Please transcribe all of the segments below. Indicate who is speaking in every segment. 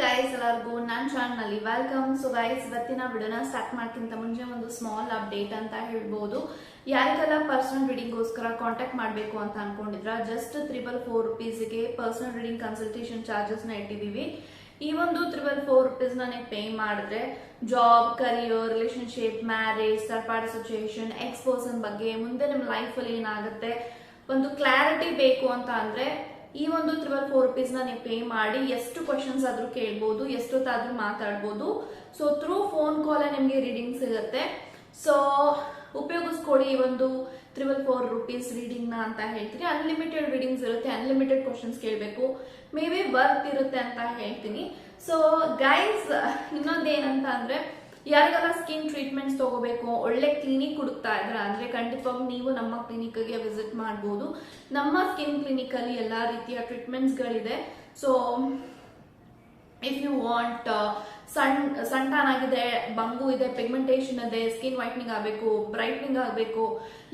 Speaker 1: Guys ಎಲ್ಲರಿಗೂ ನನ್ನ ಚಾನಲ್ನಲ್ಲಿ ವೆಲ್ಕಮ್ ಸೊ ಗೈಸ್ ಇವತ್ತಿನ ವಿಡಿಯೋನ ಸ್ಟಾರ್ಟ್ ಮಾಡ್ಕಿಂತ ಮುಂಚೆ ಒಂದು ಸ್ಮಾಲ್ ಅಪ್ಡೇಟ್ ಅಂತ ಹೇಳ್ಬೋದು. ಯಾರಿಗೆಲ್ಲ ಪರ್ಸನಲ್ ರೀಡಿಂಗ್ಗೋಸ್ಕರ ಕಾಂಟ್ಯಾಕ್ಟ್ ಮಾಡಬೇಕು ಅಂತ ಅನ್ಕೊಂಡಿದ್ರ ಜಸ್ಟ್ ತ್ರಿಬಲ್ ಫೋರ್ ರುಪೀಸ್ಗೆ ಪರ್ಸನಲ್ ರೀಡಿಂಗ್ ಕನ್ಸಲ್ಟೇಷನ್ ಚಾರ್ಜಸ್ನ ಇಟ್ಟಿದ್ದೀವಿ. ಈ ಒಂದು ತ್ರಿಬಲ್ ಫೋರ್ ರುಪೀಸ್ನ ನೀವು ಪೇ ಮಾಡಿದ್ರೆ job career relationship marriage third party situation ex person ಬಗ್ಗೆ ಮುಂದೆ ನಿಮ್ಮ ಲೈಫಲ್ಲಿ ಏನಾಗುತ್ತೆ, ಒಂದು ಕ್ಲಾರಿಟಿ ಬೇಕು ಅಂತ ಅಂದ್ರೆ ಈ ಒಂದು ತ್ರಿಬಲ್ ಫೋರ್ ರುಪೀಸ್ನ ನೀವು ಪೇ ಮಾಡಿ ಎಷ್ಟು ಕ್ವಶನ್ಸ್ ಆದ್ರೂ ಕೇಳ್ಬೋದು, ಎಷ್ಟೊತ್ತಾದ್ರೂ ಮಾತಾಡ್ಬೋದು. ಸೊ ಥ್ರೂ ಫೋನ್ ಕಾಲ್ ನಿಮಗೆ ರೀಡಿಂಗ್ ಸಿಗುತ್ತೆ. ಸೊ ಉಪಯೋಗಿಸ್ಕೊಡಿ ಈ ಒಂದು ತ್ರಿಬಲ್ ಫೋರ್ ರುಪೀಸ್ ರೀಡಿಂಗ್ನ ಅಂತ ಹೇಳ್ತೀನಿ. ಅನ್ಲಿಮಿಟೆಡ್ ರೀಡಿಂಗ್ಸ್ ಇರುತ್ತೆ ಅನ್ಲಿಮಿಟೆಡ್ ಕ್ವಶನ್ಸ್ ಕೇಳಬೇಕು. ಮೇ ಬಿ ವರ್ತ್ ಇರುತ್ತೆ ಅಂತ ಹೇಳ್ತೀನಿ. ಸೊ ಗೈಸ್ ಇನ್ನೊಂದೇನಂತ ಅಂದ್ರೆ ಯಾರಿಗೆಲ್ಲ ಸ್ಕಿನ್ ಟ್ರೀಟ್ಮೆಂಟ್ಸ್ ತಗೋಬೇಕು, ಒಳ್ಳೆ ಕ್ಲಿನಿಕ್ ಹುಡುಕ್ತಾ ಇದ್ರ ಅಂದ್ರೆ ಖಂಡಿತವಾಗಿ ನೀವು ನಮ್ಮ ಕ್ಲಿನಿಕ್ಗೆ ವಿಸಿಟ್ ಮಾಡ್ಬೋದು. ನಮ್ಮ ಸ್ಕಿನ್ ಕ್ಲಿನಿಕ್ ಅಲ್ಲಿ ಎಲ್ಲಾ ರೀತಿಯ ಟ್ರೀಟ್ಮೆಂಟ್ಸ್ ಗಳಿದೆ. ಸೊ ಇಫ್ ಯು ವಾಂಟ್ ಸಣ್ಣ ಸಣ್ಣ ಆಗಿದೆ ಬಂಗು ಇದೆ ಪಿಗ್ಮೆಂಟೇಷನ್ ಇದೆ ಸ್ಕಿನ್ ವೈಟ್ನಿಂಗ್ ಆಗಬೇಕು ಬ್ರೈಟ್ನಿಂಗ್ ಆಗಬೇಕು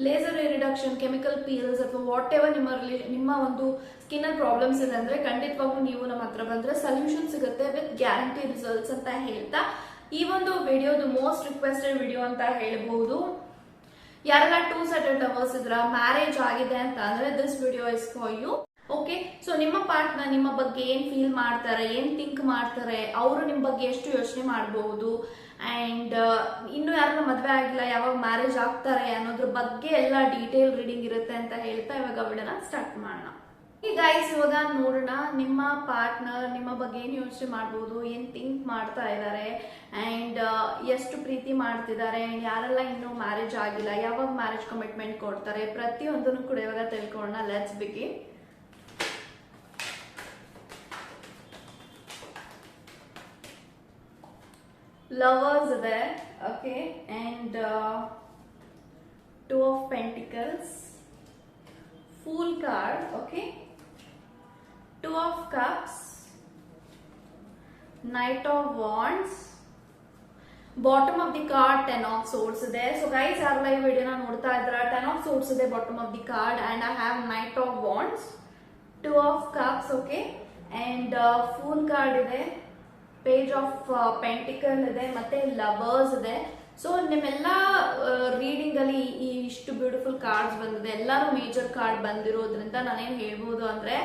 Speaker 1: ಲೇಸರ್ ರಿಡಕ್ಷನ್ ಕೆಮಿಕಲ್ ಪೀಲ್ಸ್ ಅಥವಾ ವಾಟ್ ಎವರ್ ನಿಮ್ಮ ನಿಮ್ಮ ಒಂದು ಸ್ಕಿನ್ ಅಲ್ಲಿ ಪ್ರಾಬ್ಲಮ್ಸ್ ಇದೆ ಅಂದ್ರೆ ಖಂಡಿತವಾಗ್ಲೂ ನೀವು ನಮ್ಮ ಹತ್ರ ಬಂದ್ರೆ ಸೊಲ್ಯೂಷನ್ ಸಿಗುತ್ತೆ ವಿತ್ ಗ್ಯಾರಂಟಿ ರಿಸಲ್ಟ್ಸ್ ಅಂತ ಹೇಳ್ತಾ ಈ ಒಂದು ವಿಡಿಯೋದು ಮೋಸ್ಟ್ ರಿಕ್ವೆಸ್ಟೆಡ್ ವಿಡಿಯೋ ಅಂತ ಹೇಳಬಹುದು. ಯಾರೆಲ್ಲ ಟೂ ಸೆಟಲ್ ಡವರ್ಸ್ ಇದ್ರ ಮ್ಯಾರೇಜ್ ಆಗಿದೆ ಅಂತ ಅಂದ್ರೆ this video is for you okay so ನಿಮ್ಮ ಪಾರ್ಟ್ನರ್ ನಿಮ್ಮ ಬಗ್ಗೆ ಏನ್ ಫೀಲ್ ಮಾಡ್ತಾರೆ, ಏನ್ ಥಿಂಕ್ ಮಾಡ್ತಾರೆ, ಅವರು ನಿಮ್ಮ ಬಗ್ಗೆ ಎಷ್ಟು ಯೋಚನೆ ಮಾಡಬಹುದು ಅಂಡ್ ಇನ್ನು ಯಾರನ್ನ ಮದುವೆ ಆಗಿಲ್ಲ, ಯಾವಾಗ ಮ್ಯಾರೇಜ್ ಆಗ್ತಾರೆ ಅನ್ನೋದ್ರ ಬಗ್ಗೆ ಎಲ್ಲ ಡೀಟೇಲ್ ರೀಡಿಂಗ್ ಇರುತ್ತೆ ಅಂತ ಹೇಳ್ತಾ ಇವಾಗ ವಿಡಿಯೋನ ಸ್ಟಾರ್ಟ್ ಮಾಡೋಣ. ಗೈಸ್ ಇವಾಗ ನೋಡೋಣ ನಿಮ್ಮ ಪಾರ್ಟ್ನರ್ ನಿಮ್ಮ ಬಗ್ಗೆ ಏನು ಯೋಚನೆ ಮಾಡ್ಬೋದು, ಏನು ಥಿಂಕ್ ಮಾಡ್ತಾ ಇದ್ದಾರೆ ಆ್ಯಂಡ್ ಎಷ್ಟು ಪ್ರೀತಿ ಮಾಡ್ತಿದ್ದಾರೆ ಯಾರೆಲ್ಲ ಇನ್ನೂ ಮ್ಯಾರೇಜ್ ಆಗಿಲ್ಲ, ಯಾವಾಗ ಮ್ಯಾರೇಜ್ ಕಮಿಟ್ಮೆಂಟ್ ಕೊಡ್ತಾರೆ, ಪ್ರತಿಯೊಂದನ್ನು ಕೂಡ ಇವಾಗ ತಿಳ್ಕೊಳ್ಳೋಣ. ಲೆಟ್ಸ್ ಬಿಗಿ ಲವರ್ಸ್ ಇದೆ okay and two of pentacles fool card okay? Two of Cups, Knight of Wands, bottom of the card ten of swords ಇದೆ. ಸೊ ಗೈಸ್ ಯಾರೆಲ್ಲ ಲೈವ್ ವಿಡಿಯೋನ ನೋಡ್ತಾ ಇದ್ರ ಟೆನ್ ಆಫ್ ಸೋರ್ಸ್ ಇದೆ bottom of the card and I have knight of wands two of cups okay and fool card ಇದೆ page of pentacle ಇದೆ ಮತ್ತೆ lovers ಇದೆ. ಸೊ ನಿಮ್ಮೆಲ್ಲ ರೀಡಿಂಗ್ ಅಲ್ಲಿ ಈ ಇಷ್ಟು ಬ್ಯೂಟಿಫುಲ್ ಕಾರ್ಡ್ಸ್ ಬಂದಿದೆ. ಎಲ್ಲಾರು ಮೇಜರ್ ಕಾರ್ಡ್ ಬಂದಿರೋದ್ರಿಂದ ನಾನೇನು ಹೇಳ್ಬೋದು ಅಂದ್ರೆ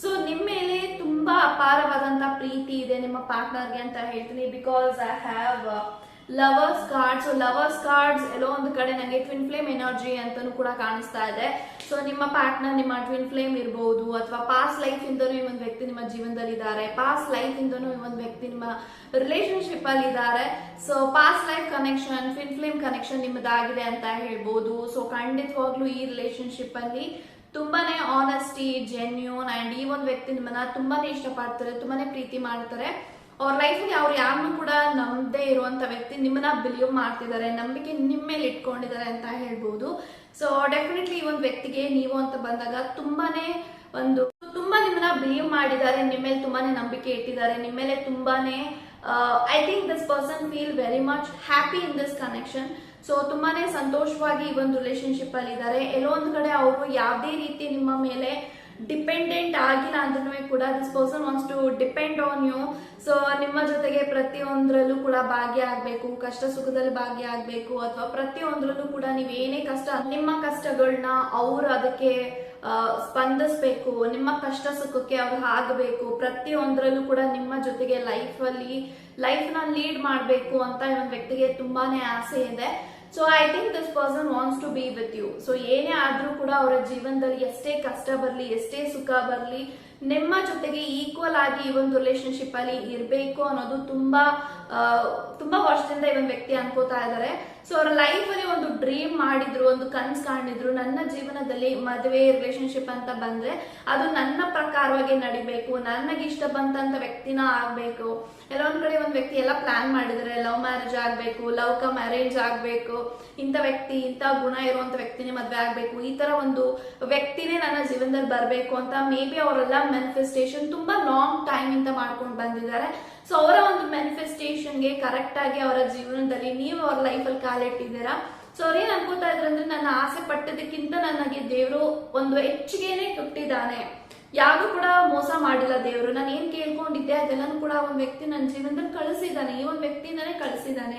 Speaker 1: ಸೊ ನಿಮ್ಮ ಮೇಲೆ ತುಂಬಾ ಅಪಾರವಾದಂತ ಪ್ರೀತಿ ಇದೆ ನಿಮ್ಮ ಪಾರ್ಟ್ನರ್ಗೆ ಅಂತ ಹೇಳ್ತೀನಿ because I have lovers card so lovers cards ಎಲ್ಲೋ ಒಂದು ಕಡೆ ನನಗೆ ಟ್ವಿನ್ ಫ್ಲೇಮ್ ಎನರ್ಜಿ ಅಂತಾನು ಕೂಡ ಕಾಣಿಸ್ತಾ ಇದೆ. ಸೊ ನಿಮ್ಮ ಪಾರ್ಟ್ನರ್, ನಿಮ್ಮ ಟ್ವಿನ್ ಫ್ಲೇಮ್ ಇರಬಹುದು ಅಥವಾ ಪಾಸ್ಟ್ ಲೈಫ್ ಇಂದನೂ ಈ ಒಂದು ವ್ಯಕ್ತಿ ನಿಮ್ಮ ಜೀವನದಲ್ಲಿ ಇದ್ದಾರೆ ಪಾಸ್ಟ್ ಲೈಫ್ ಇಂದನೂ ಈ ಒಂದು ವ್ಯಕ್ತಿ ನಿಮ್ಮ ರಿಲೇಶನ್ಶಿಪ್ ಅಲ್ಲಿ ಇದ್ದಾರೆ so past life connection twin flame connection ನಿಮ್ಮದಾಗಿದೆ ಅಂತ ಹೇಳ್ಬೋದು. ಸೊ ಖಂಡಿತವಾಗ್ಲೂ ಈ ರಿಲೇಶನ್ಶಿಪ್ ಅಲ್ಲಿ ತುಂಬಾನೇ ಆನೆಸ್ಟಿ ಜೆನ್ಯೂನ್ ಅಂಡ್ ಈ ಒಂದು ವ್ಯಕ್ತಿ ನಿಮ್ಮನ್ನ ತುಂಬಾನೇ ಇಷ್ಟಪಡ್ತಾರೆ, ತುಂಬಾನೇ ಪ್ರೀತಿ ಮಾಡ್ತಾರೆ. ಅವ್ರ ಲೈಫಲ್ಲಿ ಅವ್ರು ಯಾರನ್ನೂ ಕೂಡ ನಂಬದೇ ಇರುವಂತ ವ್ಯಕ್ತಿ ನಿಮ್ಮನ್ನ ಬಿಲೀವ್ ಮಾಡ್ತಿದ್ದಾರೆ, ನಂಬಿಕೆ ನಿಮ್ಮ ಮೇಲೆ ಇಟ್ಕೊಂಡಿದ್ದಾರೆ ಅಂತ ಹೇಳ್ಬೋದು. ಸೊ ಡೆಫಿನೆಟ್ಲಿ ಈ ಒಂದು ವ್ಯಕ್ತಿಗೆ ನೀವು ಅಂತ ಬಂದಾಗ ತುಂಬಾನೇ ಒಂದು, ತುಂಬಾ ನಿಮ್ಮನ್ನ ಬಿಲೀವ್ ಮಾಡಿದ್ದಾರೆ, ನಿಮ್ಮ ಮೇಲೆ ತುಂಬಾನೇ ನಂಬಿಕೆ ಇಟ್ಟಿದ್ದಾರೆ, ನಿಮ್ಮ ಮೇಲೆ ತುಂಬಾನೇ I think this person feel very much happy in this connection so ತುಂಬಾನೇ ಸಂತೋಷವಾಗಿ ಈ ಒಂದು ರಿಲೇಶನ್ಶಿಪ್ ಅಲ್ಲಿ ಇದ್ದಾರೆ. ಎಲ್ಲೋ ಒಂದು ಕಡೆ ಅವರು ಯಾವುದೇ ರೀತಿ ನಿಮ್ಮ ಮೇಲೆ ಡಿಪೆಂಡೆಂಟ್ ಆಗಿಲ್ಲ ಅಂದ್ರೂ ಕೂಡ this person wants to depend on you so ನಿಮ್ಮ ಜೊತೆಗೆ ಪ್ರತಿಯೊಂದರಲ್ಲೂ ಕೂಡ ಭಾಗಿಯಾಗಬೇಕು ಕಷ್ಟ ಸುಖದಲ್ಲಿ ಭಾಗಿಯಾಗಬೇಕು ಅಥವಾ ಪ್ರತಿಯೊಂದರಲ್ಲೂ ಕೂಡ ನೀವು ಏನೇ ಕಷ್ಟ, ನಿಮ್ಮ ಕಷ್ಟಗಳನ್ನ ಅವ್ರು ಅದಕ್ಕೆ ಸ್ಪಂದಿಸ್ಬೇಕು, ನಿಮ್ಮ ಕಷ್ಟ ಸುಖಕ್ಕೆ ಅವ್ರು ಆಗಬೇಕು ಪ್ರತಿಯೊಂದರಲ್ಲೂ ಕೂಡ ನಿಮ್ಮ ಜೊತೆಗೆ ಲೈಫ್ ಅಲ್ಲಿ ಲೈಫ್ನ ಲೀಡ್ ಮಾಡಬೇಕು ಅಂತ ಒಂದು ವ್ಯಕ್ತಿಗೆ ತುಂಬಾನೇ ಆಸೆ ಇದೆ. So I think this person wants to be with you so ಏನೇ ಆದ್ರೂ ಕೂಡ ಅವರ ಜೀವನದಲ್ಲಿ ಎಷ್ಟೇ ಕಷ್ಟ ಬರಲಿ, ಎಷ್ಟೇ ಸುಖ ಬರಲಿ, ನಿಮ್ಮ ಜೊತೆಗೆ ಈಕ್ವಲ್ ಆಗಿ ಈ ಒಂದು ರಿಲೇಶನ್ಶಿಪ್ ಅಲ್ಲಿ ಇರಬೇಕು ಅನ್ನೋದು ತುಂಬಾ ತುಂಬಾ ವರ್ಷದಿಂದ ಈ ಒಂದು ವ್ಯಕ್ತಿ ಅನ್ಕೋತಾ ಇದ್ದಾರೆ. ಸೊ ಅವ್ರ ಲೈಫ್ ಅಲ್ಲಿ ಒಂದು ಡ್ರೀಮ್ ಮಾಡಿದ್ರು, ಒಂದು ಕನ್ಸ್ ಕಾಣಿದ್ರು ನನ್ನ ಜೀವನದಲ್ಲಿ ಮದುವೆ ರಿಲೇಶನ್ಶಿಪ್ ಅಂತ ಬಂದ್ರೆ ಅದು ನನ್ನ ಪ್ರಕಾರವಾಗಿ ನಡಿಬೇಕು ನನಗೆ ಇಷ್ಟ ಬಂದಂತ ವ್ಯಕ್ತಿನ ಆಗ್ಬೇಕು. ಎಲ್ಲ ಒಂದ್ ಕಡೆ ಒಂದ್ ವ್ಯಕ್ತಿ ಎಲ್ಲ ಪ್ಲಾನ್ ಮಾಡಿದ್ರೆ ಲವ್ ಮ್ಯಾರೇಜ್ ಆಗ್ಬೇಕು ಲವ್ ಕ ಮ್ಯಾರೇಜ್ ಆಗ್ಬೇಕು. ಇಂಥ ವ್ಯಕ್ತಿ, ಇಂಥ ಗುಣ ಇರುವಂತ ವ್ಯಕ್ತಿನೇ ಮದ್ವೆ ಆಗ್ಬೇಕು. ಈ ತರ ಒಂದು ವ್ಯಕ್ತಿನೇ ನನ್ನ ಜೀವನದಲ್ಲಿ ಬರ್ಬೇಕು ಅಂತ ಮೇ ಬಿ ಅವರೆಲ್ಲ ಮ್ಯಾನಿಫೆಸ್ಟೇಷನ್ ತುಂಬಾ ಲಾಂಗ್ ಟೈಮ್ ಇಂದ ಮಾಡ್ಕೊಂಡು ಬಂದಿದ್ದಾರೆ. ಸೊ ಅವರ ಒಂದು ಮ್ಯಾನಿಫೆಸ್ಟೇಷನ್ಗೆ ಕರೆಕ್ಟ್ ಆಗಿ ಅವರ ಜೀವನದಲ್ಲಿ ನೀವು ಅವ್ರ ಲೈಫಲ್ಲಿ ಕಾಲಿಟ್ಟಿದ್ದೀರಾ ಸೊ ಅವ್ರು ಏನ್ ಅನ್ಕೋತಾ ಇದ್ರಂದ್ರೆ ನನ್ನ ಆಸೆ ಪಟ್ಟದಕ್ಕಿಂತ ನನಗೆ ದೇವರು ಒಂದು ಹೆಚ್ಚಿಗೆನೆ ಕೊಟ್ಟಿದ್ದಾನೆ. ಯಾರು ಕೂಡ ಮೋಸ ಮಾಡಿಲ್ಲ ದೇವರು. ನಾನು ಏನ್ ಕೇಳ್ಕೊಂಡಿದ್ದೆ, ಅದೆಲ್ಲನೂ ಕೂಡ ಒಂದು ವ್ಯಕ್ತಿ ನನ್ನ ಜೀವನದಲ್ಲಿ ಕಳಿಸಿದ್ದಾನೆ. ಈ ಒಂದು ವ್ಯಕ್ತಿಯಿಂದಾನೇ ಕಳಿಸಿದ್ದಾನೆ.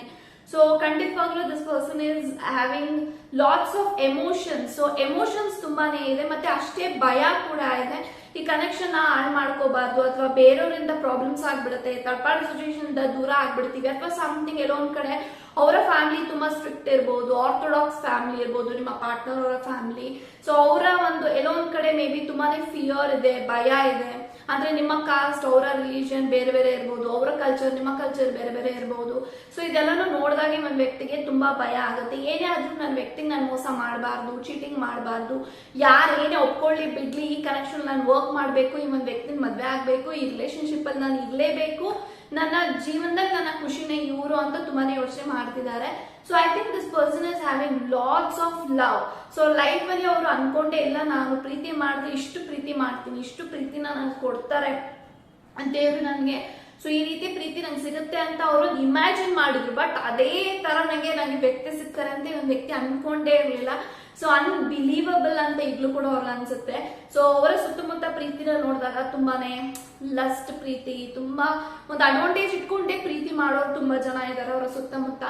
Speaker 1: ಸೊ ಖಂಡಿತವಾಗ್ಲೂ this person is having lots of emotions so emotions ತುಂಬಾನೇ ಇದೆ, ಮತ್ತೆ ಅಷ್ಟೇ ಭಯ ಕೂಡ ಇದೆ. ಈ ಕನೆಕ್ಷನ್ ಹಾಳು ಮಾಡ್ಕೋಬಾರ್ದು ಅಥವಾ ಬೇರೆಯವರಿಂದ ಪ್ರಾಬ್ಲಮ್ಸ್ ಆಗ್ಬಿಡುತ್ತೆ ತರ್ಪಾಡ್ ಸಿಚುವೇಶನ್ ದೂರ ಆಗ್ಬಿಡ್ತೀವಿ ಅಥವಾ ಸಮಥಿಂಗ್ ಎಲ್ಲೋ ಒಂದ್ ಕಡೆ ಅವರ ಫ್ಯಾಮಿಲಿ ತುಂಬಾ ಸ್ಟ್ರಿಕ್ಟ್ ಇರ್ಬೋದು ಆರ್ಥೋಡಾಕ್ಸ್ ಫ್ಯಾಮಿಲಿ ಇರ್ಬೋದು, ನಿಮ್ಮ ಪಾರ್ಟ್ನರ್ ಅವರ ಫ್ಯಾಮಿಲಿ ಸೊ ಅವರ ಒಂದು ಎಲ್ಲೋ ಒಂದ್ ಕಡೆ ಮೇ ಬಿ ತುಂಬಾನೇ ಫಿಯರ್ ಇದೆ, ಭಯ ಇದೆ. ಅಂದ್ರೆ ನಿಮ್ಮ ಕಾಸ್ಟ್ ಅವರ ರಿಲಿಜನ್ ಬೇರೆ ಬೇರೆ ಇರ್ಬೋದು, ಅವರ ಕಲ್ಚರ್ ನಿಮ್ಮ ಕಲ್ಚರ್ ಬೇರೆ ಬೇರೆ ಇರ್ಬೋದು. ಸೊ ಇದೆಲ್ಲನೂ ನೋಡಿದಾಗ ಒಂದ್ ವ್ಯಕ್ತಿಗೆ ತುಂಬಾ ಭಯ ಆಗುತ್ತೆ. ಏನೇ ಆದ್ರೂ ನನ್ನ ವ್ಯಕ್ತಿಗೆ ನಾನು ಮೋಸ ಮಾಡಬಾರ್ದು ಚೀಟಿಂಗ್ ಮಾಡಬಾರ್ದು, ಯಾರು ಏನೇ ಒಪ್ಕೊಳ್ಳಿ, ಬಿಡ್ಲಿ, ಈ ಕನೆಕ್ಷನ್ ನಾನು ವರ್ಕ್ ಮಾಡಬೇಕು, ಈ ಒಂದು ವ್ಯಕ್ತಿನ ಮದ್ವೆ ಆಗ್ಬೇಕು, ಈ ರಿಲೇಶನ್ಶಿಪ್ ಅಲ್ಲಿ ನಾನು ಇರಲೇಬೇಕು, ನನ್ನ ಜೀವನದಲ್ಲಿ ನನ್ನ ಖುಷಿನೇ ಇವರು ಅಂತ ತುಂಬಾನೇ ಯೋಚನೆ ಮಾಡ್ತಿದ್ದಾರೆ. So I think this person is having lots of love so life ಅಲ್ಲಿ ಅವರು ಅನ್ಕೊಂಡೇ ಇಲ್ಲ, ನಾನು ಪ್ರೀತಿ ಮಾಡಿದ್ರೆ ಇಷ್ಟು ಪ್ರೀತಿ ಮಾಡ್ತೀನಿ, ಇಷ್ಟು ಪ್ರೀತಿನ ನನಗೆ ಕೊಡ್ತಾರೆ ದೇವರು ನನಗೆ. ಸೊ ಈ ರೀತಿ ಪ್ರೀತಿ ನಂಗೆ ಸಿಗುತ್ತೆ ಅಂತ ಅವರು ಇಮ್ಯಾಜಿನ್ ಮಾಡಿದ್ರು. ಬಟ್ ಅದೇ ತರ ನನಗೆ ನನಗೆ ವ್ಯಕ್ತಿ ಸಿಗ್ತಾರೆ ಅಂತ ಒಂದು ವ್ಯಕ್ತಿ ಅನ್ಕೊಂಡೇ ಇರಲಿಲ್ಲ. ಸೊ ಅನ್ಬಿಲೀವಬಲ್ ಅಂತ ಈಗಲೂ ಕೂಡ ಅವ್ರಿಗೆ ಅನ್ಸುತ್ತೆ. ಸೊ ಅವರ ಸುತ್ತಮುತ್ತ ಪ್ರೀತಿನ ನೋಡಿದಾಗ ತುಂಬಾನೇ ಲಸ್ಟ್ ಪ್ರೀತಿ, ತುಂಬಾ ಒಂದು ಅಡ್ವಾಂಟೇಜ್ ಇಟ್ಕೊಂಡೆ ಪ್ರೀತಿ ಮಾಡೋರು ತುಂಬಾ ಜನ ಇದ್ದಾರೆ ಅವರ ಸುತ್ತಮುತ್ತ.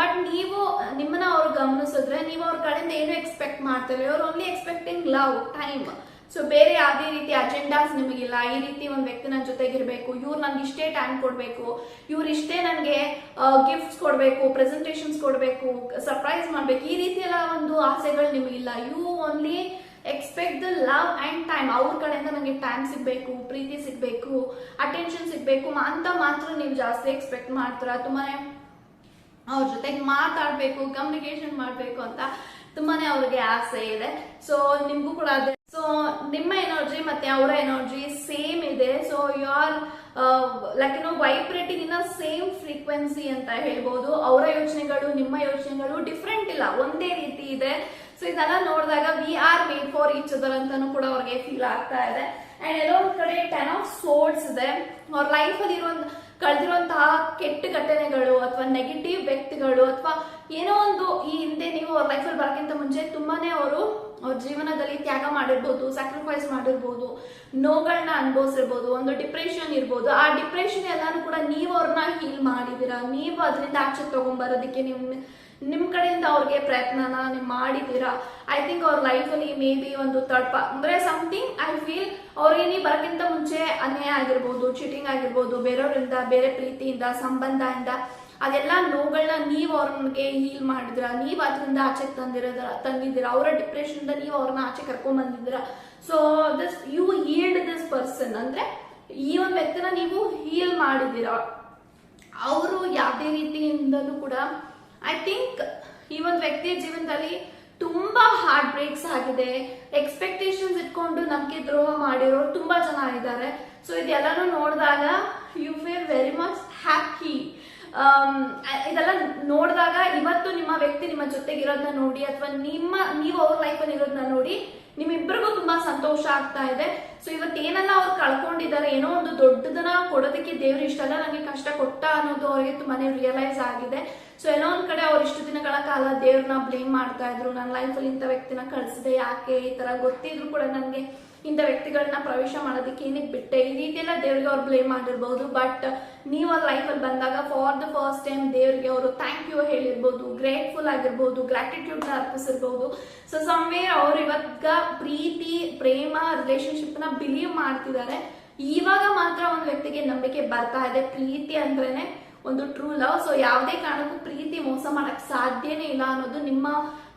Speaker 1: ಬಟ್ ನೀವು, ನಿಮ್ಮನ್ನ ಅವ್ರು ಗಮನಿಸಿದ್ರೆ ನೀವು ಅವ್ರ ಕಡೆಯಿಂದ ಏನು ಎಕ್ಸ್ಪೆಕ್ಟ್ ಮಾಡ್ತಾರೆ ಅವ್ರು only expecting love time so ಬೇರೆ ಯಾವುದೇ ರೀತಿ ಅಜೆಂಡಾಸ್ ನಿಮಗಿಲ್ಲ. ಈ ರೀತಿ ಒಂದು ವ್ಯಕ್ತಿ ನನ್ನ ಜೊತೆಗಿರಬೇಕು. ಇವ್ರು ನನ್ಗೆ ಇಷ್ಟೇ ಟೈಮ್ ಕೊಡಬೇಕು. ಇವ್ರು ಇಷ್ಟೇ ನನಗೆ ಗಿಫ್ಟ್ಸ್ ಕೊಡಬೇಕು ಪ್ರೆಸೆಂಟೇಷನ್ಸ್ ಕೊಡಬೇಕು ಸರ್ಪ್ರೈಸ್ ಮಾಡಬೇಕು. ಈ ರೀತಿ ಎಲ್ಲ ಒಂದು ಆಸೆಗಳು ನಿಮಗಿಲ್ಲ. You only expect the love and time ಅವ್ರ ಕಡೆಯಿಂದ ನನಗೆ ಟೈಮ್ ಸಿಗಬೇಕು, ಪ್ರೀತಿ ಸಿಗಬೇಕು ಅಟೆನ್ಷನ್ ಸಿಗಬೇಕು. ಅಂತ ಮಾತ್ರ ನೀವು ಜಾಸ್ತಿ ಎಕ್ಸ್ಪೆಕ್ಟ್ ಮಾಡ್ತೀರಾ? ತುಂಬಾ ಅವ್ರ ಜೊತೆಗೆ ಮಾತಾಡಬೇಕು ಕಮ್ಯುನಿಕೇಷನ್ ಮಾಡಬೇಕು ಅಂತ ತುಂಬಾನೇ ಅವ್ರಿಗೆ ಆಸೆ ಇದೆ. ಸೊ ನಿಮಗೂ ಕೂಡ ಅದೇ ಸೊ ನಿಮ್ಮ ಎನರ್ಜಿ ಮತ್ತೆ ಅವರ ಎನರ್ಜಿ ಸೇಮ್ ಇದೆ. So you are like no vibrating in same frequency ಅಂತ ಹೇಳ್ಬೋದು. ಅವರ ಯೋಚನೆಗಳು, ನಿಮ್ಮ ಯೋಚನೆಗಳು ಡಿಫ್ರೆಂಟ್ ಇಲ್ಲ. ಒಂದೇ ರೀತಿ ಇದೆ. ಸೊ ಇದೆಲ್ಲ ನೋಡಿದಾಗ we are made for each other ಅಂತಾನು ಕೂಡ ಅವ್ರಿಗೆ ಫೀಲ್ ಆಗ್ತಾ ಇದೆ. ಅಂಡ್ ಎಲ್ಲೋ ಒಂದ್ ಕಡೆ ಟೆನ್ ಆಫ್ ಸೋರ್ಟ್ಸ್ ಇದೆ. ಅವ್ರ ಲೈಫ್ ಅಲ್ಲಿ ಇರೋ ಕಳೆದಿರುವಂತಹ ಕೆಟ್ಟ ಘಟನೆಗಳು ಅಥವಾ ನೆಗೆಟಿವ್ ವ್ಯಕ್ತಿಗಳು ಅಥವಾ ಏನೋ ಒಂದು ಈ ಹಿಂದೆ ನೀವು ಅವ್ರ ಲೈಫಲ್ಲಿ ಬರೋಕ್ಕಿಂತ ಮುಂಚೆ ತುಂಬಾನೇ ಅವರು ಅವ್ರ ಜೀವನದಲ್ಲಿ ತ್ಯಾಗ ಮಾಡಿರ್ಬೋದು ಸ್ಯಾಕ್ರಿಫೈಸ್ ಮಾಡಿರ್ಬೋದು ನೋವುಗಳನ್ನ ಅನುಭವಿಸಿರ್ಬೋದು, ಒಂದು ಡಿಪ್ರೆಷನ್ ಇರ್ಬೋದು. ಆ ಡಿಪ್ರೆಷನ್ ಎಲ್ಲಾನು ಕೂಡ ನೀವು ಅವ್ರನ್ನ ಹೀಲ್ ಮಾಡಿದ್ದೀರಾ ನೀವು ಅದರಿಂದ ಆಚೆ ತಗೊಂಡ್ಬರೋದಕ್ಕೆ ನಿಮ್ ನಿಮ್ ಕಡೆಯಿಂದ ಅವ್ರಿಗೆ ಪ್ರಯತ್ನನ ನೀವು ಮಾಡಿದ್ದೀರಾ? ಐ ಥಿಂಕ್ ಅವ್ರ ಲೈಫಲ್ಲಿ ಮೇ ಬಿ ಒಂದು ತಡ್ಪ. ಅಂದ್ರೆ ಸಮಥಿಂಗ್ ಐ ಫೀಲ್ ಅವ್ರಿಗೆ ನೀವು ಬರೋಕ್ಕಿಂತ ಮುಂಚೆ ಅನ್ಯಾಯ ಆಗಿರ್ಬೋದು ಚೀಟಿಂಗ್ ಆಗಿರ್ಬೋದು ಬೇರೆಯವರಿಂದ ಬೇರೆ ಪ್ರೀತಿಯಿಂದ ಸಂಬಂಧದಿಂದ ಅದೆಲ್ಲ ನೋವುಗಳನ್ನ ನೀವು ಅವ್ರಿಗೆ ಹೀಲ್ ಮಾಡಿದ್ರ ನೀವು ಅದರಿಂದ ಆಚೆ ತಂದಿರೋದ್ರ ತಂದಿದ್ದೀರ? ಅವರ ಡಿಪ್ರೆಷನ್ ನೀವು ಅವ್ರನ್ನ ಆಚೆ ಕರ್ಕೊಂಡ್ ಬಂದಿದ್ದೀರಾ? So this you healed this person ಅಂದ್ರೆ ಈ ಒಂದು ವ್ಯಕ್ತಿನ ನೀವು ಹೀಲ್ ಮಾಡಿದ್ದೀರ? ಅವರು ಯಾವುದೇ ರೀತಿಯಿಂದಲೂ ಕೂಡ ಐ ಥಿಂಕ್ ಈ ಒಂದು ವ್ಯಕ್ತಿಯ ಜೀವನದಲ್ಲಿ ತುಂಬಾ ಹಾರ್ಟ್ ಬ್ರೇಕ್ಸ್ ಆಗಿದೆ. ಎಕ್ಸ್ಪೆಕ್ಟೇಷನ್ಸ್ ಇಟ್ಕೊಂಡು ನಮಗೆ ದ್ರೋಹ ಮಾಡಿರೋರು ತುಂಬಾ ಜನ ಇದ್ದಾರೆ. ಸೊ ಇದೆಲ್ಲನೂ ನೋಡಿದಾಗ you feel very much happy ಇದೆಲ್ಲ ನೋಡಿದಾಗ ಇವತ್ತು ನಿಮ್ಮ ವ್ಯಕ್ತಿ ನಿಮ್ಮ ಜೊತೆಗಿರೋದನ್ನ ನೋಡಿ ಅಥವಾ ನಿಮ್ಮ, ನೀವು ಅವ್ರ ಲೈಫಲ್ಲಿ ಇರೋದನ್ನ ನೋಡಿ ನಿಮ್ಮಿಬ್ಬರಿಗೂ ತುಂಬಾ ಸಂತೋಷ ಆಗ್ತಾ ಇದೆ. ಸೊ ಇವತ್ತು ಏನೆಲ್ಲ ಅವ್ರು ಕಳ್ಕೊಂಡಿದ್ದಾರೆ, ಏನೋ ಒಂದು ದೊಡ್ಡದನ್ನ ಕೊಡೋದಕ್ಕೆ ದೇವ್ರು ಇಷ್ಟೆಲ್ಲ ನನಗೆ ಕಷ್ಟ ಕೊಟ್ಟ ಅನ್ನೋದು ಅವ್ರಿಗೆ ತುಂಬಾನೇ ರಿಯಲೈಸ್ ಆಗಿದೆ. ಸೊ ಏನೋ ಒಂದ್ ಕಡೆ ಅವ್ರು ಇಷ್ಟು ದಿನಗಳ ಕಾಲ ದೇವ್ರನ್ನ ಬ್ಲೇಮ್ ಮಾಡ್ತಾ ಇದ್ರು. ನನ್ನ ಲೈಫಲ್ಲಿ ಇಂಥ ವ್ಯಕ್ತಿನ ಕಳಿಸಿದೆ, ಯಾಕೆ ಈ ತರ ಗೊತ್ತಿದ್ರು ಕೂಡ ನನಗೆ ಇಂಥ ವ್ಯಕ್ತಿಗಳನ್ನ ಪ್ರವೇಶ ಮಾಡೋದಕ್ಕೆ ಏನಕ್ಕೆ ಬಿಟ್ಟೆ? ಈ ರೀತಿ ಎಲ್ಲ ದೇವ್ರಿಗೆ ಅವ್ರು ಬ್ಲೇಮ್ ಮಾಡಿರ್ಬೋದು. ಬಟ್ ನೀವು ಅವ್ರ ಲೈಫಲ್ಲಿ ಬಂದಾಗ ಫಾರ್ ದ ಫಸ್ಟ್ ಟೈಮ್ ದೇವ್ರಿಗೆ ಅವರು ಥ್ಯಾಂಕ್ ಯು ಹೇಳಿರ್ಬೋದು ಗ್ರೇಟ್ಫುಲ್ ಆಗಿರ್ಬೋದು ಗ್ರಾಟಿಟ್ಯೂಡ್ನ ಅರ್ಪಿಸಿರ್ಬೋದು. ಸೊ ಸಮ್ವೇರ್ ಅವ್ರು ಇವಾಗ ಪ್ರೀತಿ, ಪ್ರೇಮ ರಿಲೇಶನ್ಶಿಪ್ನ ಬಿಲೀವ್ ಮಾಡ್ತಿದ್ದಾರೆ. ಇವಾಗ ಮಾತ್ರ ಒಂದು ವ್ಯಕ್ತಿಗೆ ನಂಬಿಕೆ ಬರ್ತಾ ಇದೆ. ಪ್ರೀತಿ ಅಂದ್ರೇನೆ ಒಂದು ಟ್ರೂ ಲವ್ ಸೊ ಯಾವುದೇ ಕಾರಣಕ್ಕೂ ಪ್ರೀತಿ ಮೋಸ ಮಾಡಕ್ ಸಾಧ್ಯನೇ ಇಲ್ಲ ಅನ್ನೋದು ನಿಮ್ಮ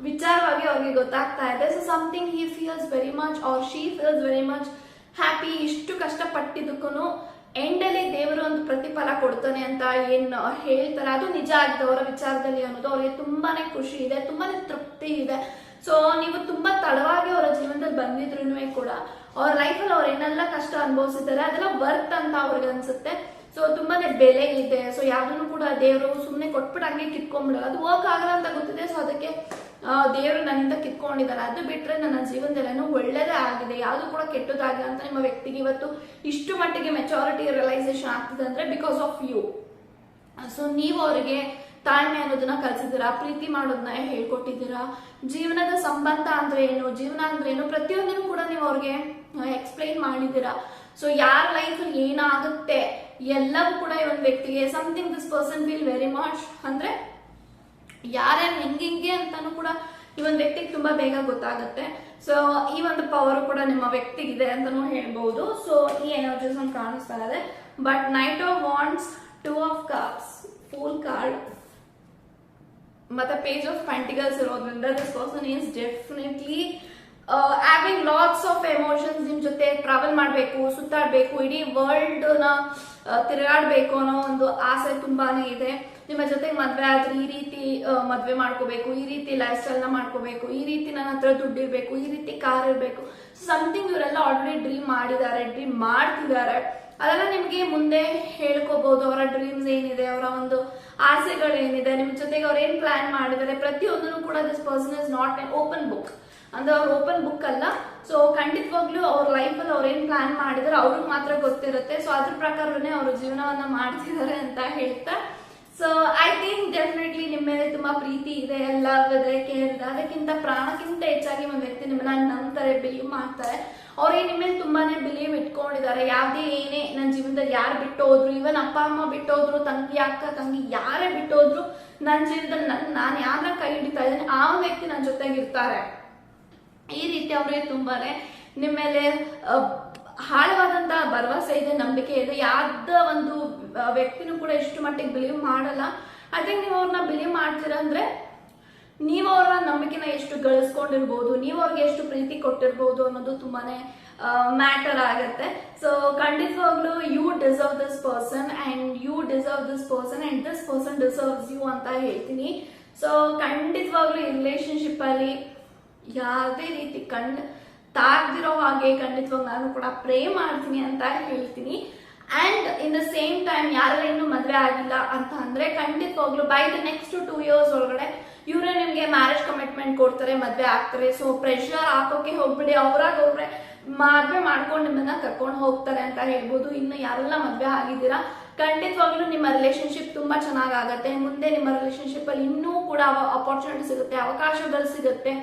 Speaker 1: ವಿಚಾರವಾಗಿ ಅವ್ರಿಗೆ ಗೊತ್ತಾಗ್ತಾ ಇದೆ. So something he feels very much or she feels very much happy ಇಷ್ಟು ಕಷ್ಟಪಟ್ಟಿದ್ದಕ್ಕೂ ಎಂಡಲ್ಲಿ ದೇವರು ಒಂದು ಪ್ರತಿಫಲ ಕೊಡ್ತಾನೆ ಅಂತ ಏನು ಹೇಳ್ತಾರೆ, ಅದು ನಿಜ ಆಗಿದೆ ಅವರ ವಿಚಾರದಲ್ಲಿ ಅನ್ನೋದು. ಅವ್ರಿಗೆ ತುಂಬಾನೇ ಖುಷಿ ಇದೆ, ತುಂಬಾನೇ ತೃಪ್ತಿ ಇದೆ. ಸೊ ನೀವು ತುಂಬಾ ತಡವಾಗಿ ಅವರ ಜೀವನದಲ್ಲಿ ಬಂದಿದ್ರು ಕೂಡ ಅವ್ರ ಲೈಫಲ್ಲಿ ಅವ್ರು ಏನೆಲ್ಲ ಕಷ್ಟ ಅನುಭವಿಸಿದ್ದಾರೆ, ಅದೆಲ್ಲ ವರ್ತ್ ಅಂತ ಅವ್ರಿಗೆ ಅನ್ಸುತ್ತೆ. ಸೊ ತುಂಬಾನೇ ಬೆಲೆ ಇದೆ. ಸೊ ಯಾವ್ದನ್ನು ಕೂಡ ದೇವರು ಸುಮ್ಮನೆ ಕೊಟ್ಬಿಟ್ಟು ಹಂಗೆ ಕಿಟ್ಕೊಂಡ್ಬಿಡೋದು ಅದು ವರ್ಕ್ ಆಗಲ್ಲ ಅಂತ ಗೊತ್ತಿದೆ. ಸೊ ಅದಕ್ಕೆ ದೇವರು ನನ್ನಿಂದ ಕಿತ್ಕೊಂಡಿದ್ದಾರೆ. ಅದು ಬಿಟ್ರೆ ನನ್ನ ಜೀವನದಲ್ಲೇನು ಒಳ್ಳೇದೇ ಆಗಿದೆ. ಯಾವುದು ಕೂಡ ಕೆಟ್ಟದಾಗಿಲ್ಲ ಅಂತ ನಿಮ್ಮ ವ್ಯಕ್ತಿಗೆ ಇವತ್ತು ಇಷ್ಟು ಮಟ್ಟಿಗೆ ಮೆಚಾರಿಟಿ ರಿಯಲೈಸೇಷನ್ ಆಗ್ತಿದೆ ಅಂದ್ರೆ ಬಿಕಾಸ್ ಆಫ್ ಯು ಸೊ ನೀವು ಅವರಿಗೆ ತಾಳ್ಮೆ ಅನ್ನೋದನ್ನ ಕಲ್ಸಿದ್ದೀರಾ? ಪ್ರೀತಿ ಮಾಡೋದನ್ನ ಹೇಳ್ಕೊಟ್ಟಿದ್ದೀರಾ? ಜೀವನದ ಸಂಬಂಧ ಅಂದ್ರೆ ಏನು? ಜೀವನ ಅಂದ್ರೆ ಏನು? ಪ್ರತಿಯೊಂದನ್ನು ಕೂಡ ನೀವು ಅವ್ರಿಗೆ ಎಕ್ಸ್ಪ್ಲೈನ್ ಮಾಡಿದ್ದೀರಾ? ಸೊ ಯಾರ ಲೈಫ್ ಏನಾಗುತ್ತೆ? ಎಲ್ಲವೂ ಕೂಡ ಈ ಒಂದು ವ್ಯಕ್ತಿಗೆ something this person feel very much ಅಂದ್ರೆ ಯಾರ್ಯಾರು ಹಿಂಗಿಂಗೆ ಹೆಂಗೆ ಅಂತಾನು ಕೂಡ ಈ ಒಂದು ವ್ಯಕ್ತಿಗೆ ತುಂಬಾ ಬೇಗ ಗೊತ್ತಾಗುತ್ತೆ. ಸೊ ಈ ಒಂದು ಪವರ್ ಕೂಡ ನಿಮ್ಮ ವ್ಯಕ್ತಿಗಿದೆ ಅಂತಾನು ಹೇಳ್ಬಹುದು ಸೊ ಈ ಎನರ್ಜೀಸ್ ಒಂದು ಕಾಣಿಸ್ತಾ ಇದೆ. But knight of wands two of cards fool card ಮತ್ತೆ ಪೇಜ್ ಆಫ್ ಪೆಂಟಿಕಲ್ಸ್ ಇರೋದ್ರಿಂದ this person is definitely having lots of emotions ನಿಮ್ ಜೊತೆ ಟ್ರಾವೆಲ್ ಮಾಡಬೇಕು, ಸುತ್ತಾಡಬೇಕು, ಇಡೀ ವರ್ಲ್ಡ್ನ ತಿರುಗಾಡ್ಬೇಕು ಅನ್ನೋ ಒಂದು ಆಸೆ ತುಂಬಾನೇ ಇದೆ. ನಿಮ್ಮ ಜೊತೆಗೆ ಮದ್ವೆ ಆದ್ರೆ ಈ ರೀತಿ ಮದ್ವೆ ಮಾಡ್ಕೋಬೇಕು, ಈ ರೀತಿ ಲೈಫ್ ಸ್ಟೈಲ್ನ ಮಾಡ್ಕೋಬೇಕು, ಈ ರೀತಿ ನನ್ನ ಹತ್ರ ದುಡ್ಡು ಇರಬೇಕು, ಈ ರೀತಿ ಕಾರ್ ಇರಬೇಕು. ಸಮಥಿಂಗ್ ಇವರೆಲ್ಲ ಆಲ್ರೆಡಿ ಡ್ರೀಮ್ ಮಾಡಿದ್ದಾರೆ ಡ್ರೀಮ್ ಮಾಡ್ತಿದ್ದಾರೆ. ಅದೆಲ್ಲ ನಿಮ್ಗೆ ಮುಂದೆ ಹೇಳ್ಕೋಬಹುದು ಅವರ ಡ್ರೀಮ್ಸ್ ಏನಿದೆ, ಅವರ ಒಂದು ಆಸೆಗಳೇನಿದೆ. ನಿಮ್ ಜೊತೆಗೆ ಅವ್ರು ಏನ್ ಪ್ಲಾನ್ ಮಾಡಿದ್ದಾರೆ, ಪ್ರತಿಯೊಂದನ್ನು ಕೂಡ this person is not an open book ಅಂದ್ರೆ ಅವ್ರ ಓಪನ್ ಬುಕ್ ಅಲ್ಲ. ಸೊ ಖಂಡಿತವಾಗ್ಲೂ ಅವ್ರ ಅಲ್ಲಿ ಅವ್ರು ಏನ್ ಪ್ಲಾನ್ ಮಾಡಿದಾರೆ ಅವ್ರಿಗೆ ಮಾತ್ರ ಗೊತ್ತಿರುತ್ತೆ. ಸೊ ಅದ್ರ ಪ್ರಕಾರನೇ ಅವರು ಜೀವನವನ್ನ ಮಾಡ್ತಿದ್ದಾರೆ ಅಂತ ಹೇಳ್ತಾ. ಸೊ ಐ ಥಿಂಕ್ ಡೆಫಿನೆಟ್ಲಿ ನಿಮ್ಮ ಮೇಲೆ ತುಂಬಾ ಪ್ರೀತಿ ಇದೆ. ಲವ್ ಇದೆ. ಕೇರ್ ಅದಕ್ಕಿಂತ ಪ್ರಾಣಕ್ಕಿಂತ ಹೆಚ್ಚಾಗಿ ಒಂದು ವ್ಯಕ್ತಿ ನಿಮ್ಮನ್ನ ನಂತರ ಬಿಲೀವ್ ಮಾಡ್ತಾರೆ. ಅವ್ರಿಗೆ ನಿಮ್ಮ ಮೇಲೆ ತುಂಬಾನೇ ಬಿಲೀವ್ ಇಟ್ಕೊಂಡಿದ್ದಾರೆ. ಯಾವ್ದೇ ಏನೇ ನನ್ನ ಜೀವನದಲ್ಲಿ ಯಾರು ಬಿಟ್ಟೋದ್ರು ಇವನ್ ಅಪ್ಪ, ಅಮ್ಮ ಬಿಟ್ಟೋದ್ರು, ತಂಗಿ, ಅಕ್ಕ, ತಂಗಿ, ಯಾರೇ ಬಿಟ್ಟೋದ್ರು ನನ್ನ ಜೀವನದಲ್ಲಿ ನನ್ನ ನಾನು ಯಾರನ್ನ ಕೈ ಹಿಡಿತಾ ಇದ್ದೇನೆ, ಆ ವ್ಯಕ್ತಿ ನನ್ನ ಜೊತೆಗಿರ್ತಾರೆ. ಈ ರೀತಿ ಅವ್ರಿಗೆ ತುಂಬಾನೇ ನಿಮ್ಮ ಮೇಲೆ ಅಹ್, ಆಳವಾದಂತ ಭರವಸೆ ಇದೆ ನಂಬಿಕೆ ಇದೆ. ಯಾವ್ದ ಒಂದು ವ್ಯಕ್ತಿನೂ ಕೂಡ ಎಷ್ಟು ಮಟ್ಟಿಗೆ ಬಿಲೀವ್ ಮಾಡಲ್ಲ. ಐ ನೀವು ಅವ್ರನ್ನ ಬಿಲೀವ್ ಮಾಡ್ತೀರಾ ಅಂದ್ರೆ ನೀವು ಅವರ ನಂಬಿಕೆನ ಎಷ್ಟು ಗಳಿಸ್ಕೊಂಡಿರ್ಬೋದು ನೀವು ಅವ್ರಿಗೆ ಎಷ್ಟು ಪ್ರೀತಿ ಕೊಟ್ಟಿರ್ಬೋದು ಅನ್ನೋದು ತುಂಬಾನೇ ಮ್ಯಾಟರ್ ಆಗುತ್ತೆ. ಸೊ ಖಂಡಿತವಾಗ್ಲೂ you deserve this person and you deserve this person and this person deserves you ಅಂತ ಹೇಳ್ತೀನಿ. ಸೊ ಖಂಡಿತವಾಗ್ಲೂ ರಿಲೇಶನ್ಶಿಪ್ ಅಲ್ಲಿ ಯಾವುದೇ ರೀತಿ ಕಣ್ ತಾಗ್ದಿರೋ ಹಾಗೆ ಖಂಡಿತವಾಗ ನಾನು ಕೂಡ ಪ್ರೇ ಮಾಡ್ತೀನಿ ಅಂತ ಹೇಳ್ತೀನಿ. And in the same time ಯಾರೆಲ್ಲ ಇನ್ನೂ ಮದುವೆ ಆಗಿಲ್ಲ ಅಂತ ಅಂದ್ರೆ ಖಂಡಿತವಾಗ್ಲು by the next two years ಒಳಗಡೆ ಇವರೇ ನಿಮ್ಗೆ ಮ್ಯಾರೇಜ್ ಕಮಿಟ್ಮೆಂಟ್ ಕೊಡ್ತಾರೆ, ಮದ್ವೆ ಆಗ್ತಾರೆ. ಸೊ ಪ್ರೆಷರ್ ಹಾಕೋಕೆ ಹೋಗ್ಬಿಡಿ. ಅವ್ರಾಗ ಅವ್ರೆ ಮದ್ವೆ ಮಾಡ್ಕೊಂಡು ನಿಮ್ಮನ್ನ ಕರ್ಕೊಂಡು ಹೋಗ್ತಾರೆ ಅಂತ ಹೇಳ್ಬೋದು. ಇನ್ನು ಯಾರೆಲ್ಲ ಮದ್ವೆ ಆಗಿದ್ದೀರಾ ಖಂಡಿತವಾಗ್ಲೂ ನಿಮ್ಮ ರಿಲೇಶನ್ಶಿಪ್ ತುಂಬಾ ಚೆನ್ನಾಗಾಗತ್ತೆ. ಮುಂದೆ ನಿಮ್ಮ ರಿಲೇಶನ್ಶಿಪ್ ಅಲ್ಲಿ ಇನ್ನೂ ಕೂಡ ಅಪಾರ್ಚುನಿಟಿ ಸಿಗುತ್ತೆ, ಅವಕಾಶಗಳು ಸಿಗುತ್ತೆ.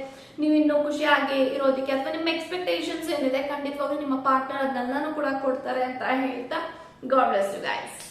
Speaker 1: ನೀವು ಇನ್ನೂ ಖುಷಿಯಾಗಿ ಇರೋದಕ್ಕೆ ಅಥವಾ ನಿಮ್ಮ ಎಕ್ಸ್ಪೆಕ್ಟೇಷನ್ಸ್ ಏನಿದೆ ಖಂಡಿತವಾಗ್ಲೂ ನಿಮ್ಮ ಪಾರ್ಟ್ನರ್ ಅದನ್ನೆಲ್ಲನೂ ಕೂಡ ಕೊಡ್ತಾರೆ ಅಂತ ಹೇಳ್ತಾ ಗಾಡ್ ಬ್ಲೆಸ್ ಯು ಗೈಸ್